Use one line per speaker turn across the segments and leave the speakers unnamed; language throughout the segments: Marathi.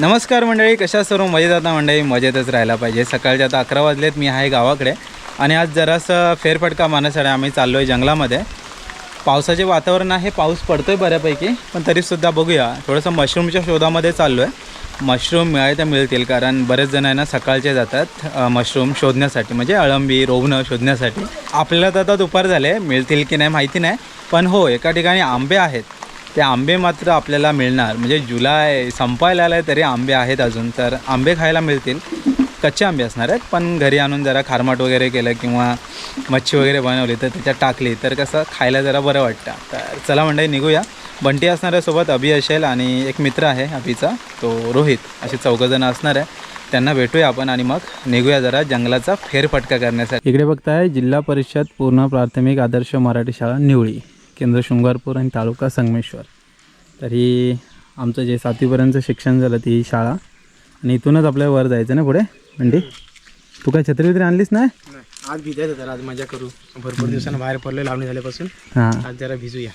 नमस्कार मंडळी कशा सर्व? मजेत आता मंडळी मजेतच राहायला पाहिजे. सकाळचे आता अकरा वाजलेत मी आहे गावाकडे. आणि आज जरासं फेरफटका मानासाठी आम्ही चाललो आहे जंगलामध्ये. पावसाचे वातावरण आहे पाऊस पडतो आहे बऱ्यापैकी पण तरीसुद्धा बघूया. थोडंसं मशरूमच्या शोधामध्ये चाललो आहे मशरूम मिळाले तर मिळतील कारण बरेच जण आहे ना सकाळचे जातात मशरूम शोधण्यासाठी. म्हणजे अळंबी रोवणं शोधण्यासाठी. आपल्याला तर आता दुपार झाले मिळतील की नाही माहिती नाही. पण हो एका ठिकाणी आंबे आहेत. ते आंबे मात्र आपल्याला मिळणार. म्हणजे जुलै संपायला आला आहे तरी आंबे आहेत अजून तर आंबे खायला मिळतील. कच्चे आंबे असणार आहेत पण घरी आणून जरा खारमाट वगैरे केलं किंवा मच्छी वगैरे बनवली तर त्याच्यात टाकली तर कसं खायला जरा बरं वाटतं. तर चला म्हणजे निघूया. बंटी असणाऱ्यासोबत अभि असेल आणि एक मित्र आहे अभिचा तो रोहित. असे चौघंजणं असणार आहे. त्यांना भेटूया आपण आणि मग निघूया जरा जंगलाचा फेरफटका करण्यासाठी. इकडे बघताय जिल्हा परिषद पूर्ण प्राथमिक आदर्श मराठी शाळा निवळी. केंद्र शृंगारपूर आणि तालुका संगमेश्वर. तर ही आमचं जे सातवीपर्यंतचं शिक्षण झालं ती शाळा. आणि इथूनच आपल्याला वर जायचं ना पुढे म्हणजे तू काय छत्री बित्री आणलीस ना?
आज भिजायचं जरा आज मजा करू. भरपूर दिवसांना बाहेर पडलो लावणी झाल्यापासून.
हां.
आज जरा भिजूया.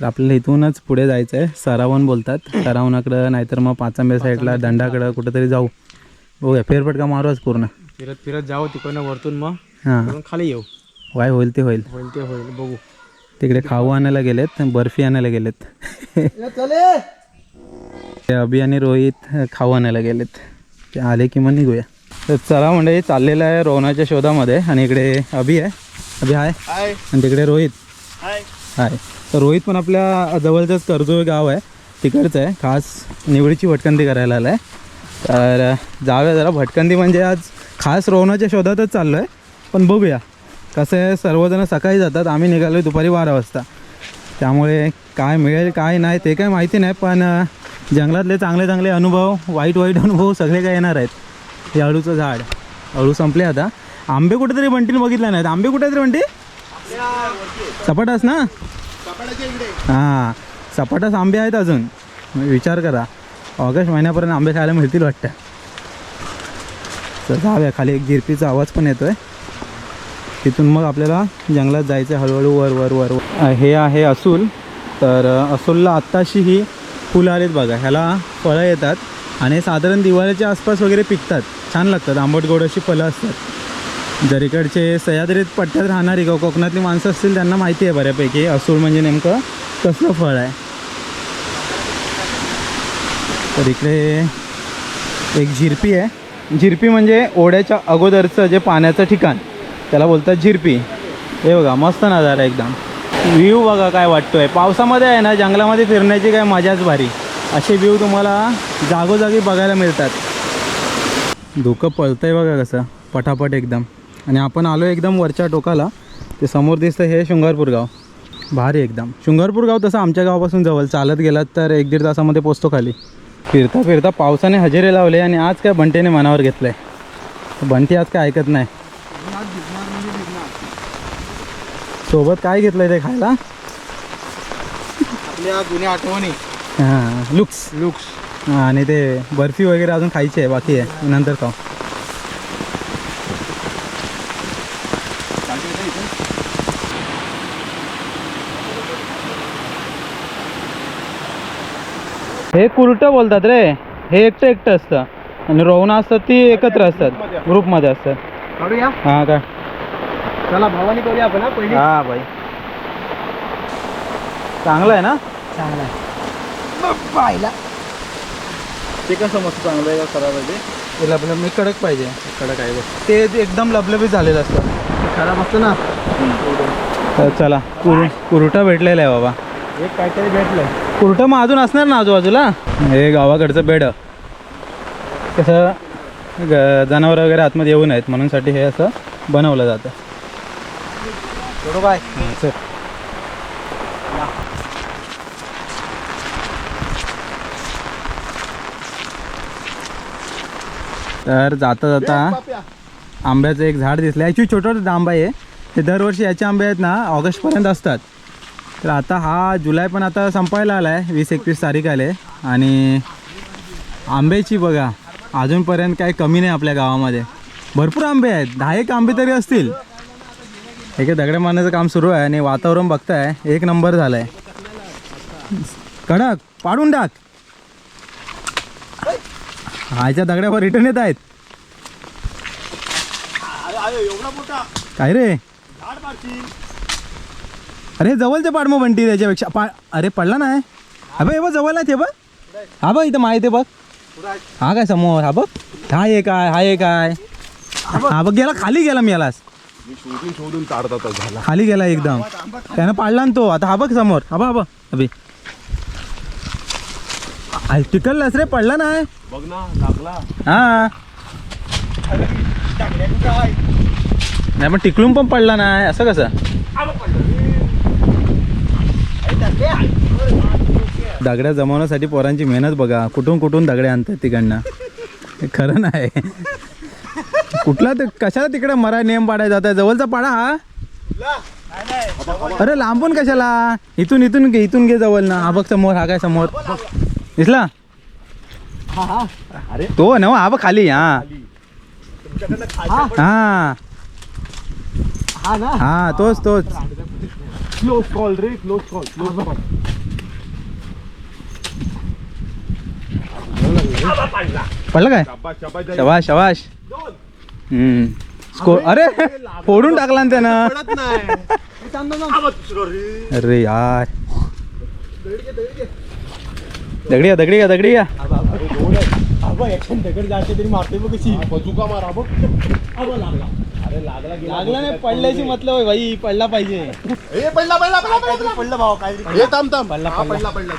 तर आपल्याला इथूनच पुढे जायचं आहे सरावण बोलतात. सरावणाकडं नाहीतर मग पाचांबे साईडला दंडाकडं कुठंतरी जाऊ. बघूया फेरफटका मारू आज पूर्ण.
फिरत फिरत जाऊ तिकडनं वरतून मग.
हां.
खाली येऊ.
वाय होईल ते होईल.
होईल ते होईल बघू.
तिकडे खाऊ आणायला गेलेत बर्फी आणायला गेलेत. ते अभि आणि रोहित खाऊ आणायला गेलेत. ते आले की मग निघूया. तर चला म्हणजे चाललेलं आहे रोहनाच्या शोधामध्ये आणि इकडे अभि आहे. अभि आहे
हाय.
आणि तिकडे रोहित.
हाय.
आहे तर रोहित पण आपल्या जवळचंच कर्जो गाव आहे. तिकडचं आहे. खास निवडीची भटकंती करायला आला आहे तर जाऊया जरा. भटकंती म्हणजे आज खास रोहनाच्या शोधातच चाललो आहे पण बघूया. कसं आहे सर्वजण सकाळी जातात आम्ही निघालो दुपारी बारा वाजता. त्यामुळे काय मिळेल काय नाही ते काय माहिती नाही पण जंगलातले चांगले चांगले अनुभव वाईट वाईट अनुभव सगळे काय येणार आहेत. हे अळूचं झाड. अळू संपले आता. आंबे कुठेतरी बंटीन बघितले नाहीत. आंबे कुठेतरी बंटी? सपाटास ना? हां सपाटास आंबे आहेत अजून. विचार करा. ऑगस्ट महिन्यापर्यंत आंबे खायला मिळतील वाटतं. तर जाऊया खाली एक जिरपीचा आवाज पण येतो आहे तिथून मग आपल्याला जंगलात जायचं आहे हळूहळू वर वर वर हे आहे असूल. तर असूलला आत्ताशी ही फुलं आलेत बघा. ह्याला फळं येतात आणि साधारण दिवाळीच्या आसपास वगैरे पिकतात. छान लागतात. आंबट गोड अशी फळं असतात. जर इकडचे सह्याद्रीत पट्ट्यात राहणारी किंवा कोकणातली माणसं असतील त्यांना माहिती आहे बऱ्यापैकी. असूल म्हणजे नेमकं कसलं फळ आहे. तर इकडे एक झिरपी आहे. झिरपी म्हणजे ओढ्याच्या अगोदरचं जे पाण्याचं ठिकाण. त्याला बोलतात झिरपी. हे बघा मस्त नजारा एकदम. व्ह्यू बघा काय वाटतोय. पावसामध्ये आहे ना जंगलामध्ये फिरण्याची काय मजाच भारी. असे व्ह्यू तुम्हाला जागोजागी बघायला मिळतात. धुकं पळतंय बघा कसं. पटापट एकदम. आणि आपण आलो एकदम वरच्या टोकाला. ते समोर दिसतं हे शृंगारपूर गाव. भारी एकदम. शृंगारपूर गाव तसं आमच्या गावापासून जवळ. चालत गेलात तर एक दीड तासामध्ये पोचतो खाली. फिरता फिरता पावसाने हजेरी लावले आणि आज काय बंटेने मनावर घेतलं आहे बंटी आज काय ऐकत नाही. सोबत काय घेतलंय ते खायला?
आपल्या जुन्या आठवणी.
हां लुक्स.
लुक्स.
हां आणि ते बर्फी वगैरे अजून खायची आहे बाकी आहे. नंतर खाऊ. हे कुरटं बोलतात रे. हे एकटं एकटं असतं. आणि रोवणं असतात ती एकत्र असतात. ग्रुपमध्ये. असतात. हां काय
चला भावानी करूया आपण हा पहिली.
हा बाई. चांगलं आहे ना?
चांगला आहे. पाहिला.
ते कसं मस्त चांगलं आहे का खराब आहे ते? लबलब मी कडक पाहिजे. कडक आहे बघ. ते एकदम लबलबीत झालेलं असतं.
खराब असतो ना?
तर चला कुर कुरटा भेटलेला आहे बाबा.
एक काहीतरी भेटलंय.
कुरटा मग अजून असणार ना आजूबाजूला? हे गावाकडचं बेड. कसं ग जनावरं वगैरे आतमध्ये येऊ नयेत म्हणून साठी हे असं बनवलं जातं.
काय?
चल. तर जाता जाता आंब्याचं एक झाड दिसलं. ॲक्च्युली छोटं छोटं आंबा आहे. ते दरवर्षी याचे आंबे आहेत ना ऑगस्टपर्यंत असतात. तर आता हा जुलै पण आता संपायला आला आहे वीस एकवीस तारीख आले. आणि आंब्याची बघा अजूनपर्यंत काही कमी नाही आपल्या गावामध्ये. भरपूर आंबे आहेत. दहा एक आंबे तरी असतील. हे दगड मारण्याचं काम सुरू आहे आणि वातावरण बघताय एक नंबर झालं आहे कडक पाडून टाक. हायच्या दगड्यावर रिटर्न येत आहेत. काय रे? अरे जवळचे पाड मग बंटी त्याच्यापेक्षा. पा अरे पडला नाही? अबे हे बघ जवळ आहे ते बघ. हा बघ इथं माहिती बघ. हा काय समोर? हा बघ. हा काय? हा काय? हा बघ गेला खाली गेला मी यालाच.
शोधून झाला
खाली गेला एकदम. त्यानं पाडला ना तो. आता हा बघ समोर. हा बघ हा बघ. अभि. रे पडला नाही
बघ ना लागला.
हा. नाही पण टिकलून पण पडला नाही असं कसं? दगड्या जमवण्यासाठी पोरांची मेहनत बघा. कुठून कुठून दगड्या आणतात तिकडनं. हे खरं नाही. कुठला ते कशाला तिकडे मरा नेम पाडायचा आता जवळचा पाडा हा? अरे लांबून कशाला? इथून इथून घे इथून घे जवळ ना. हा बघ समोर हा काय समोर. दिसला? तो ना हा बघ खाली हा. हा. हा तोच तोच.
क्लोज कॉल रे क्लोज कॉल क्लोज कॉल
पडलं काय. शवाश शवाश हम्म. अरे फोडून टाकला ना त्यानं. अरे यार. दगडी या दगडी या दगडी या.
दगड जाते तरी मारते बघ कशी.
हा, बजुका मारा बघ
लागला. नाही पडल्याची मतलब भाई पडला पाहिजे.
ए पडला पडला पडला पडला.
पडलं भाऊ काय
हे
पडला, पडला.
पडला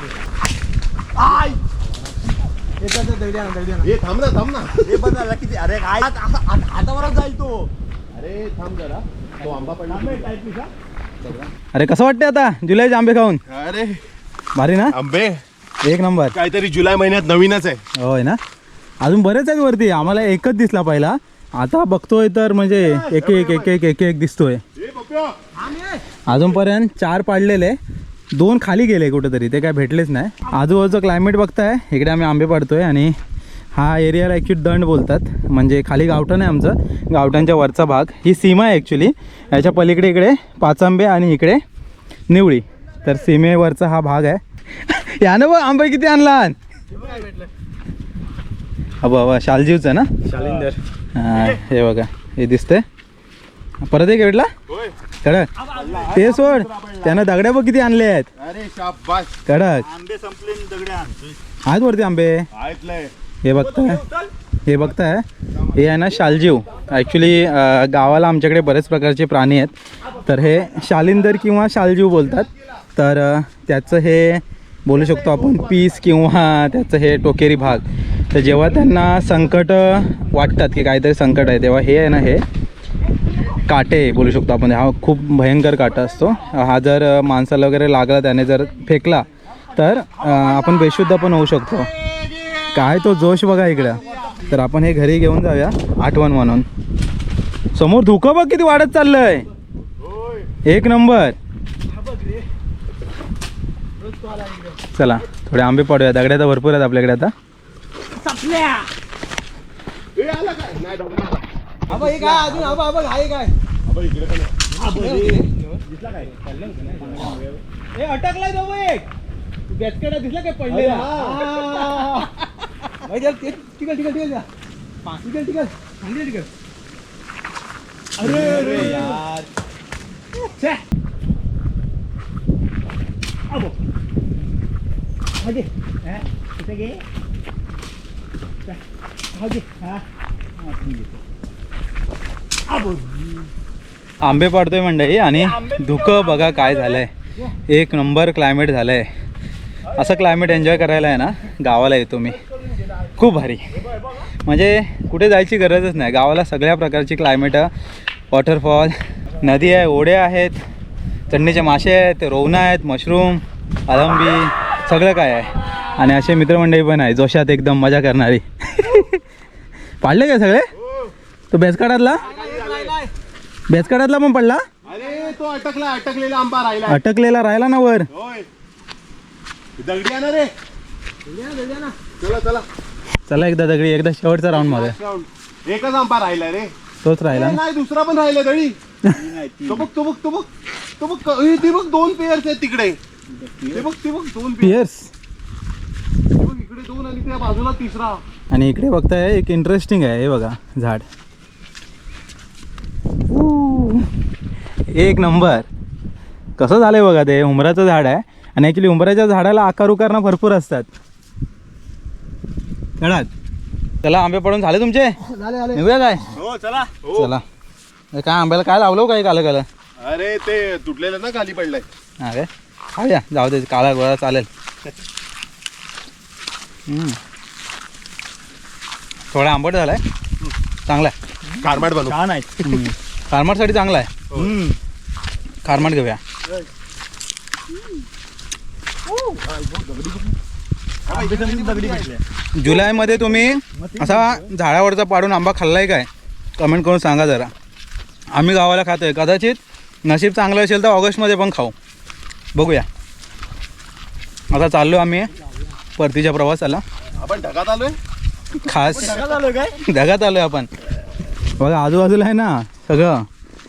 येतात दगडी आणा दगडी आणा
हे थांब ना थांब ना।
हे झाला किती अरे काय हातावरच जाईल तो।
अरे थांब जरा तो आंबा पडला
अरे कसं वाटतंय आता? जुलैचे आंबे खाऊन.
अरे
भारी ना?
आंबे?
एक नंबर.
काहीतरी जुलै महिन्यात नवीनच आहे.
होय ना? अजून बरेच आहेत वरती. आम्हाला एकच दिसला पहिला. आता बघतोय तर म्हणजे एक एक एक एक एक एक दिसतोय. अजूनपर्यंत चार पाडलेले. दोन खाली गेले कुठेतरी ते काय भेटलेच नाही. आजूबाजूचं क्लायमेट बघताय इकडे आम्ही आंबे पाडतोय आणि हा एरियाला ॲक्च्युली दंड बोलतात. म्हणजे खाली गावठण आहे आमचं गावठांच्या वरचा भाग. ही सीमा आहे ॲक्च्युली याच्या पलीकडे इकडे पाचांबे आणि इकडे निवळी. तर सीमेवरचा हा भाग आहे. यानं बघ आंबे किती आणला अबा अबा शालजीवचं ना?
शालिंदर.
हा हे बघा हे दिसतंय. परत एक भेटला? कडक ते सोड त्यानं दगड्या बघ किती आणले आहेत.
अरे शाबास.
कडक
आंबे संपले दगडे
आहेत वरती आंबे. हे बघताय. हे बघताय. हे आहे ना शालजीव. ॲक्च्युली गावाला आमच्याकडे बरेच प्रकारचे प्राणी आहेत. तर हे शालिंदर किंवा शालजीव बोलतात. तर अ, त्याचं हे बोलू शकतो आपण पीस किंवा त्याचं हे टोकेरी भाग. तर जेव्हा त्यांना संकट वाटतात की काहीतरी संकट आहे तेव्हा हे आहे ना हे काटे बोलू शकतो आपण. हा खूप भयंकर काटा असतो. हा जर माणसाला वगैरे लागला त्याने जर फेकला तर आपण बेशुद्ध पण होऊ शकतो. काय तो जोश बघा इकडं. तर आपण हे घरी घेऊन जाऊया आठवण म्हणून. समोर धुकं बघ किती वाढत चाललंय. एक नंबर. चला थोडे आंबे पाडूया दगड्या तर भरपूर आहेत आपल्याकडे आता.
काय?
हे
अटकलाय तो एक. बेचकडा दिसला काय पडलेला?
टिकल टिकल टिकल टिकल टिकल टिकल टिकल अरे अरे यार. अबो. हाजे हा इथे घे. हाजे हा अबो.
आंबे पाडतोय मंडळी आणि धुकं बघा काय झालंय. एक नंबर क्लायमेट झालंय. असं क्लायमेट एन्जॉय करायला आहे ना गावाला येतो मी. खूप भारी. म्हणजे कुठे जायची गरजच नाही. गावाला सगळ्या प्रकारची क्लायमेट वॉटरफॉल नदी आहे ओढे आहेत चटणीचे मासे आहेत रोवणं आहेत मशरूम अळंबी सगळं काय आहे. आणि असे मित्रमंडळी पण आहे जोशात एकदम मजा करणारी. पाडले काय सगळे? तो बेसकाडातला बेसकाडातला पण पडला?
अरे तो अटकला अटकलेला आंबा राहिला.
अटकलेला राहिला ना वर.
होय. दगडी आणा रे. चला चला.
चला एकदा दगडी एकदा शेवटचा राऊंडमध्ये.
राऊंड एकच आंबा राहिला रे.
तोच राहिला
ए,
ना.
नाही दुसरा पण राहिला दळी. तो बघ तो बघ तो बघ. तो बघ क- ए, ते बघ दोन पेअर्स आहेत तिकडे. ते बघ ते बघ दोन
पियर्स
ते बघ इकडे दोन आणि त्या बाजूला तिसरा.
आणि इकडे बघताय एक इंटरेस्टिंग आहे हे बघा झाड. एक नंबर. कसं झालंय बघा ते उंबराचं झाड आहे आणि ॲक्च्युली उंबराच्या झाडाला आकार उकार ना भरपूर असतात. कळात चला आंबे पडून झाले तुमचे? निघूया काय?
हो चला. हो.
चला. हे काय आंब्याला काय लावलं हो काय कालं कालं
अरे ते तुटलेलं ना खाली पडलंय.
हा काय खाऊया. जाऊ दे काळा गोळा चालेल. हम्म. थोडा आंबट झालाय. चांगला आहे.
कारमाट बनव.
छान आहे.
खारमाटसाठी चांगला आहे. खारमाट घेऊया. जुलैमध्ये तुम्ही असा झाडावरचा पाडून आंबा खाल्लाय काय? कमेंट करून सांगा जरा. आम्ही गावाला खातोय. कदाचित नशीब चांगलं असेल तर ऑगस्टमध्ये पण खाऊ. बघूया. आता चाललो आम्ही परतीच्या प्रवासाला.
आपण ढगात आलोय?
खास. ढगात आलोय आपण. बघा आजूबाजूला आहे ना सगळं.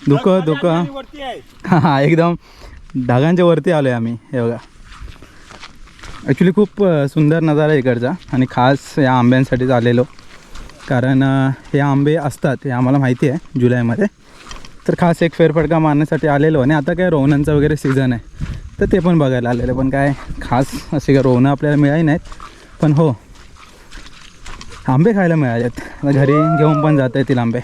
धुकं धुकं. हा एकदम ढगांच्या वरती आलो आहे आम्ही. हे बघा. ॲक्च्युली खूप सुंदर नजारा आहे इकडचा आणि खास या आंब्यांसाठीच आलेलो. कारण हे आंबे असतात हे आम्हाला माहिती आहे जुलैमध्ये. तर खास एक फेरफटका मारण्यासाठी आलेलो आणि आता काय रोहनांचा वगैरे सीझन आहे. तर ते पण बघायला आलेलं. पण काय खास असे काय रोहनं आपल्याला मिळाली नाहीत. पण हो आंबे खायला मिळालेत. घरी घेऊन पण जाता येतील आंबे.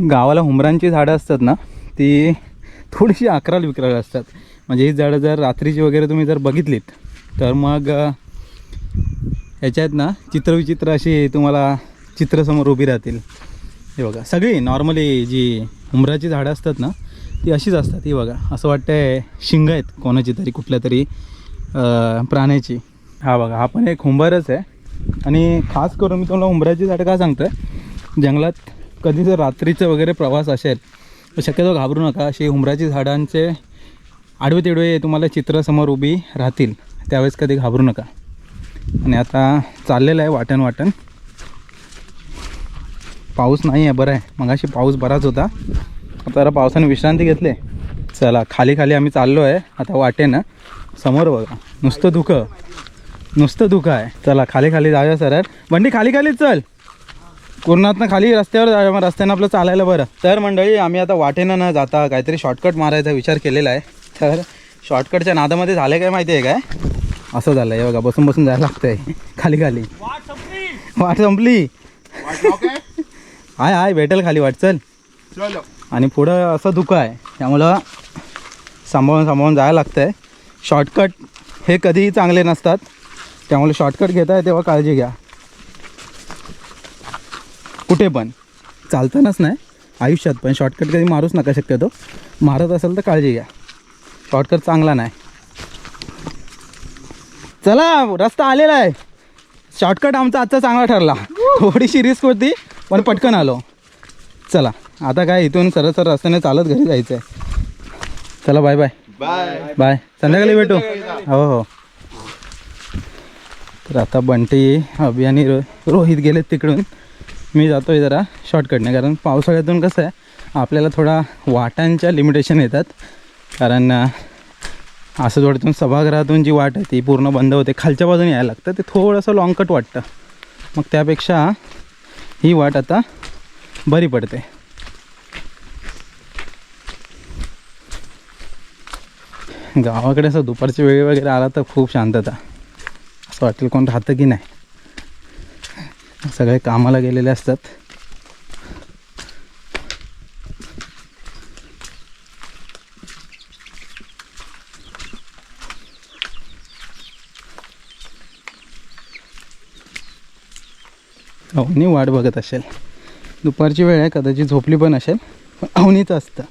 गावाला हुमरांची झाडं असतात ना ती थोडीशी अकराल विकराल असतात. म्हणजे ही झाडं जर रात्रीची वगैरे तुम्ही जर बघितलीत तर मग अ, ह्याच्यात ना चित्रविचित्र अशी तुम्हाला चित्रसमोर उभी राहतील. हे बघा सगळी नॉर्मली जी हुमराची झाडं असतात ना ती अशीच असतात. ही बघा असं वाटतंय शिंग आहेत कोणाची तरी कुठल्या तरी प्राण्याची. हा बघा हा पण एक हुंबरच आहे. आणि खास करून मी तुम्हाला हुंबराची झाडं का सांगतो आहे जंगलात कधी जर रात्रीचं वगैरे प्रवास असेल तर शक्यतो घाबरू नका. अशी हुंबराची झाडांचे आडवे तिडवे तुम्हाला चित्रासमोर उभी राहतील. त्यावेळेस कधी घाबरू नका. आणि आता चाललेलं आहे वाटण वाटण पाऊस नाही आहे बरं आहे. मगाशी पाऊस बराच होता. आता जरा पावसाने विश्रांती घेतली. चला खाली खाली आम्ही चाललो आहे. आता वाटेनं समोर बघा. नुसतं धुकं. नुसतं धुकं आहे. चला खाली खाली जाऊया सर बंडी खाली खाली चल. कुर्णातनं खाली रस्त्यावर मग रस्त्यानं आपलं चालायला बरं. तर मंडळी आम्ही आता वाटेनं न जाता काहीतरी शॉर्टकट मारायचा विचार केलेला आहे. तर शॉर्टकटच्या नादामध्ये झालं काय माहिती आहे काय? असं झालं आहे बघा बसून बसून जायला लागतंय. खाली खाली.
वाट संपली.
काय
हाय हाय भेटेल खाली वाट. चल.
चलो.
आणि पुढं असं धुकं आहे. त्यामुळं सांभाळून सांभाळून जायला लागतं आहे शॉर्टकट हे कधीही चांगले नसतात. त्यामुळे शॉर्टकट घेताय तेव्हा काळजी घ्या. कुठे पण. चालतानाच नाही आयुष्यात पण. शॉर्टकट कधी मारूच नका शक्यतो. मारत असेल तर काळजी घ्या. शॉर्टकट चांगला नाही. चला रस्ता आलेला आहे. शॉर्टकट आमचा आजचा चांगला ठरला. थोडीशी रिस्क होती पण पटकन आलो. चला आता काय इथून सरळ सरळ रस्त्याने चालत घरी जायचं आहे चला बाय बाय
बाय
बाय संध्याकाळी भेटू. हो हो. तर आता बंटी अभि आणि रो रोहित गेलेत तिकडून. मी जातो आहे जरा शॉर्टकटने कारण पावसाळ्यातून कसं आहे आपल्याला थोडा वाटांच्या लिमिटेशन येतात. कारण असं थोडं सभागृहातून जी वाट आहे ती पूर्ण बंद होते. खालच्या बाजूने यायला लागतं. ते थोडंसं लॉंगकट वाटतं. मग त्यापेक्षा ही वाट आता बरी पडते. गावाकडे असं दुपारची वेळ वगैरे आला तर खूप शांतता. असं वाटेल कोण राहतं की नाही. सगळे कामाला गेलेले असतात. अवनी वाट बघत असेल. दुपारची वेळ आहे कदाचित झोपली पण असेल. पण अवनीच असतं.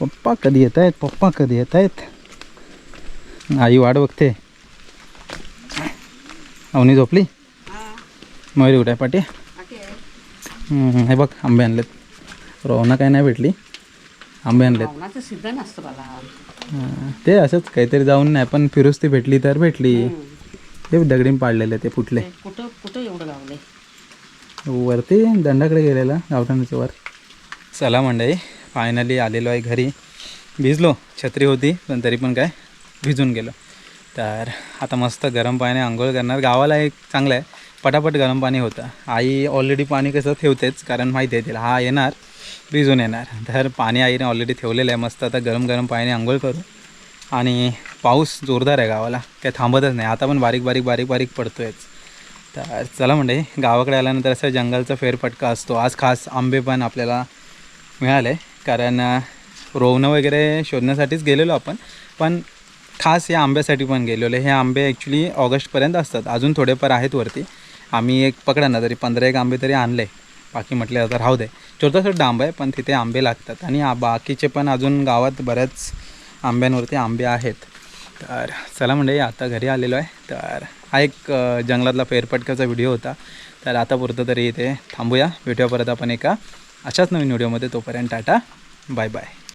पप्पा कधी येत आहेत पप्पा कधी येत आहेत आई वाट बघते. अवनी झोपली? मयुरी कुठे आहे? पाठी? हम्म, हे बघ आंबे आणलेत. रोहना काय नाही भेटली. आंबे आणलेत. ते असंच काहीतरी जाऊन नाही पण फिरुस्ती भेटली तर भेटली. हे दगडीन पाडलेले ते फुटले. वरती दंडाकडे गेलेला गावठाणाच्या वर. चला मंडळी फायनली आलेलो आहे घरी. भिजलो छत्री होती पण तरी पण काय भिजून गेलो. तर आता मस्त गरम पाण्याने आंघोळ करणार. गावाला एक चांगलं आहे. पटापट गरम पाणी होतं. आई ऑलरेडी पाणी कसं ठेवतेच कारण माहिती आहे तिला हा येणार भिजून येणार. तर पाणी आईने ऑलरेडी ठेवलेलं आहे मस्त आता गरम गरम पाण्याने आंघोळ करू आणि पाऊस जोरदार आहे गावाला काय थांबतच नाही. आता पण बारीक बारीक बारीक बारीक पडतोयच. तर चला म्हणजे गावाकडे आल्यानंतर असं जंगलचा फेरफटका असतो. आज खास आंबे पण आपल्याला मिळाले कारण रोवणं वगैरे शोधण्यासाठीच गेलेलो आपण. पण खास या आंब्यासाठी पण गेलेलो हे आंबे ॲक्च्युली ऑगस्टपर्यंत असतात. अजून थोडेफार आहेत वरती. आम्ही एक पकडा ना तरी पंधरा एक आंबे तरी आणले. बाकी म्हटले आता राहू दे. छोटासा डांब आहे पण तिथे आंबे लागतात. आणि बाकीचे पण अजून गावात बऱ्याच आंब्यांवरती आंबे आहेत. तर चला म्हणजे आता घरी आलेलो आहे. तर हा एक जंगलातला फेरपटक्याचा व्हिडिओ होता. तर आता पुरतं तरी इथे थांबूया. व्हिडिओ परत आपण एका अशाच नवीन व्हिडिओमध्ये. तोपर्यंत टाटा. Bye bye.